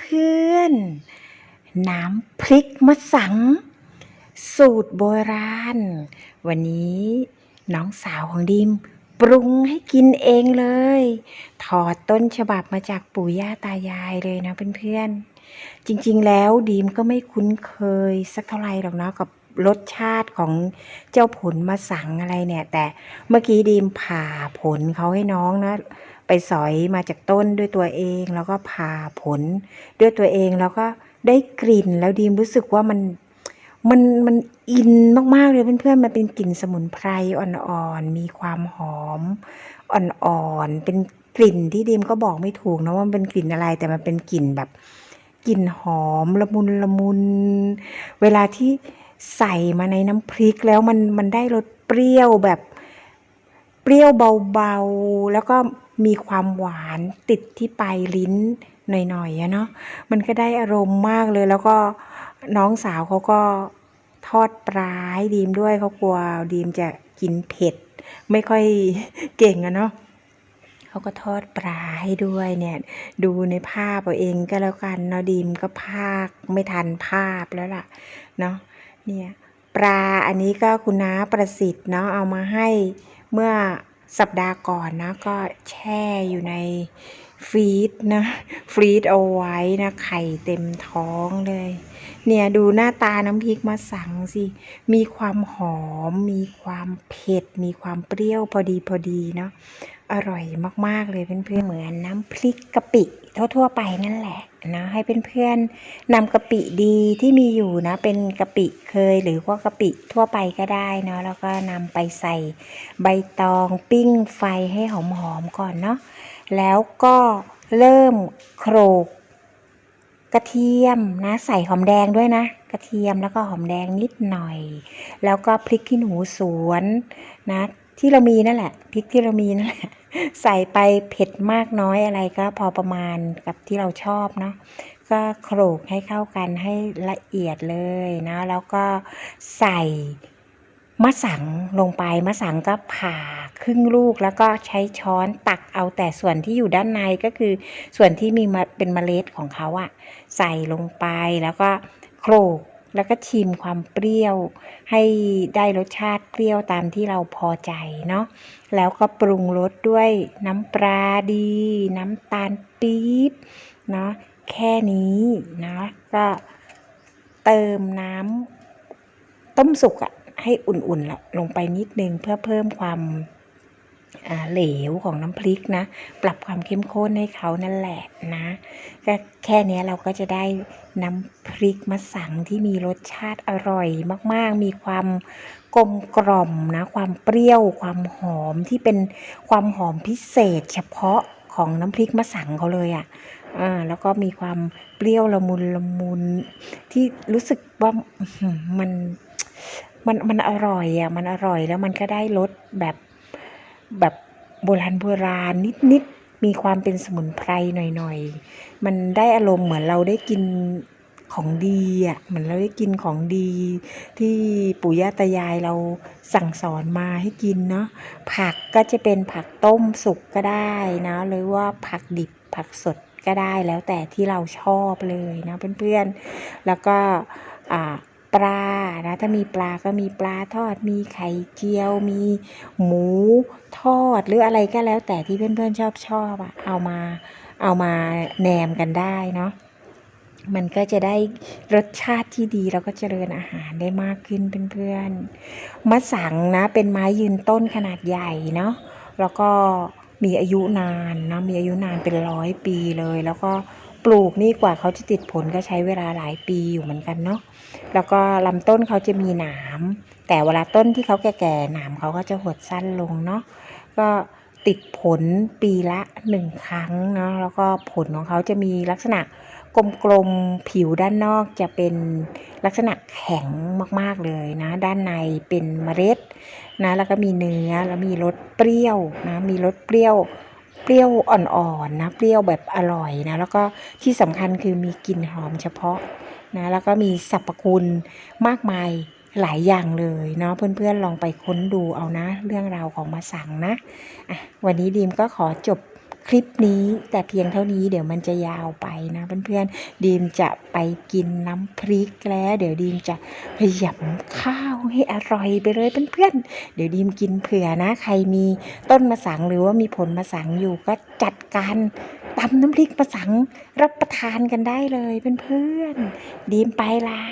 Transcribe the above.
เพื่อนๆ น้ำพริกมะสัง สูตรโบราณ วันนี้น้องสาวของดิม ปรุงให้กินเองเลย ถอดต้นฉบับมาจากปู่ย่าตายายเลยนะเพื่อนๆ จริงๆแล้วดีมก็ไม่คุ้นเคยสักเท่าไหร่หรอกเนาะกับรสชาติของเจ้าผลมะสังอะไรเนี่ย แต่เมื่อกี้ดีมผ่าผลเขาให้น้องนะ ไปสอยมาจากต้นด้วยตัวเองแล้วก็ผ่าผลด้วยตัวเองแล้วก็ได้กลิ่นแล้วดีมรู้สึกว่ามันมันมันอินมากๆเลยเพื่อนๆมันเป็นกลิ่นสมุนไพรอ่อนๆมีความหอมอ่อนๆเป็นกลิ่นที่ดีมก็บอกไม่ถูกนะว่ามันเป็นกลิ่นอะไร แต่มันเป็นกลิ่นแบบกลิ่นหอมละมุนละมุน เวลาที่ใส่มาในน้ำพริกแล้วมันมันได้รสเปรี้ยวแบบ เปรี้ยวเบาๆ แล้วก็มีความหวานติดที่ปลายลิ้นหน่อยๆอะเนาะมันก็ได้อารมณ์มากเลยแล้วก็น้องสาวเขาก็ทอดปลาให้ดีมด้วยเขากลัวดีมจะกินเผ็ด ไม่ค่อยเก่งอะเนาะเขาก็ทอดปลาให้ด้วยเนี่ย ดูในภาพเอาเองก็แล้วกันเนาะดีมก็ภาคไม่ทันภาพแล้วล่ะเนาะเนี่ยปลาอันนี้ก็คุณน้าประสิทธิ์เนาะเอามาให้ เมื่อสัปดาห์ก่อนนะก็แช่อยู่ในฟรีดนะฟรีดเอาไว้นะไข่เต็มท้องเลย เนี่ยดูหน้าตาน้ำพริกมาสังสิ มีความหอม มีความเผ็ด มีความเปรี้ยวพอดีพอดีเนาะอร่อยมาก ๆ เลยเพื่อนๆเหมือนน้ำพริกกะปิทั่ว ๆ ไปนั่นแหละ นะให้เพื่อนๆนำกะปิดีที่มีอยู่นะ เป็นกะปิเคยหรือว่ากะปิทั่วไปก็ได้เนาะแล้วก็นำไปใส่ใบตองปิ้งไฟให้หอมๆก่อนเนาะแล้วก็เริ่มโขลกกระเทียมนะ ใส่หอมแดงด้วยนะ กระเทียมแล้วก็หอมแดงนิดหน่อย แล้วก็พริกขี้หนูสวนนะ ที่เรามีนั่นแหละพริกที่เรามีนั่นแหละ ใส่ไปเผ็ดมากน้อยอะไรก็พอประมาณกับที่เราชอบเนาะก็โขลกให้เข้ากันให้ละเอียดเลยนะ แล้วก็ใส่มะสังลงไปมะสังก็ผ่าครึ่งลูกแล้วก็ใช้ช้อนตักเอาแต่ส่วนที่อยู่ด้านในก็คือส่วนที่มีมาเป็นเมล็ดของเขาอะใส่ลงไปแล้วก็โขลก แล้วก็ชิมความเปรี้ยว ให้ได้รสชาติเปรี้ยวตามที่เราพอใจเนาะแล้วก็ปรุงรสด้วยน้ำปลาดี น้ำตาลปี๊บเนาะแค่นี้นะก็เติมน้ำต้มสุกอะให้อุ่นๆลลงไปนิดนึงเพื่อเพิ่มความ เหลวของน้ำพริกนะ ปรับความเข้มข้นให้เขานั่นแหละนะก็แค่นี้เราก็จะได้น้ำพริกมะสังที่มีรสชาติอร่อยมากๆ มีความกลมกล่อมนะ ความเปรี้ยว ความหอมที่เป็นความหอมพิเศษ เฉพาะของน้ำพริกมะสังเขาเลยอะ่ะอ่าแล้วก็มีความเปรี้ยวละมุนละมุนที่รู้สึกว่ามันมันมันอร่อยอะมันอร่อยแล้วมันก็ได้รสแบบ แบบโบราณโบราณนิดๆ มีความเป็นสมุนไพรหน่อยๆ มันได้อารมณ์เหมือนเราได้กินของดีอะเหมือนเราได้กินของดี ที่ปู่ย่าตายายเราสั่งสอนมาให้กินเนาะผักก็จะเป็นผักต้มสุกก็ได้นะหรือว่าผักดิบผักสดก็ได้แล้วแต่ที่เราชอบเลยนะเพื่อนๆ แล้วก็ปลา นะถ้ามีปลาก็มีปลาทอด มีไข่เจียว มีหมูทอด หรืออะไรก็แล้วแต่ที่เพื่อนๆชอบชอบอะเอามาเอามาแนมกันได้เนาะมันก็จะได้รสชาติที่ดีแล้วก็เจริญอาหารได้มากขึ้นเพื่อนๆมะสังนะ เป็นไม้ยืนต้นขนาดใหญ่เนาะแล้วก็มีอายุนานนะมีอายุนานเป็นร้อยปีเลย แล้วก็ ลูกนี่กว่าเขาจะติดผลก็ใช้เวลาหลายปีอยู่เหมือนกันเนาะแล้วก็ลำต้นเขาจะมีหนาม แต่เวลาต้นที่เขาแก่ๆหนามเขาก็จะหดสั้นลงเนาะก็ติดผลปีละหนึ่งครั้งเนาะแล้วก็ผลของเขาจะมีลักษณะกลมๆผิวด้านนอกจะเป็นลักษณะแข็งมากๆเลยนะ ด้านในเป็นเมล็ดนะแล้วก็มีเนื้อแล้วมีรสเปรี้ยวนะมีรสเปรี้ยว เปรี้ยวอ่อนๆนะเปรี้ยวแบบอร่อยนะแล้วก็ที่สำคัญคือมีกลิ่นหอมเฉพาะนะแล้วก็มีสรรพคุณมากมายหลายอย่างเลยเนาะเพื่อนๆลองไปค้นดูเอานะ เรื่องราวของมาสังนะอะวันนี้ดีมก็ขอจบ คลิปนี้แต่เพียงเท่านี้เดี๋ยวมันจะยาวไปนะเพื่อนๆดีมจะไปกินน้ำพริกแล้ว เดี๋ยวดีมจะพยายำข้าวให้อร่อยไปเลยเพื่อนๆเดี๋ยวดีมกินเผื่อนะ ใครมีต้นมะสังหรือว่ามีผลมะสังอยู่ก็จัดการตำน้ำพริกมะสังรับประทานกันได้เลยเพื่อนๆดีมไปละ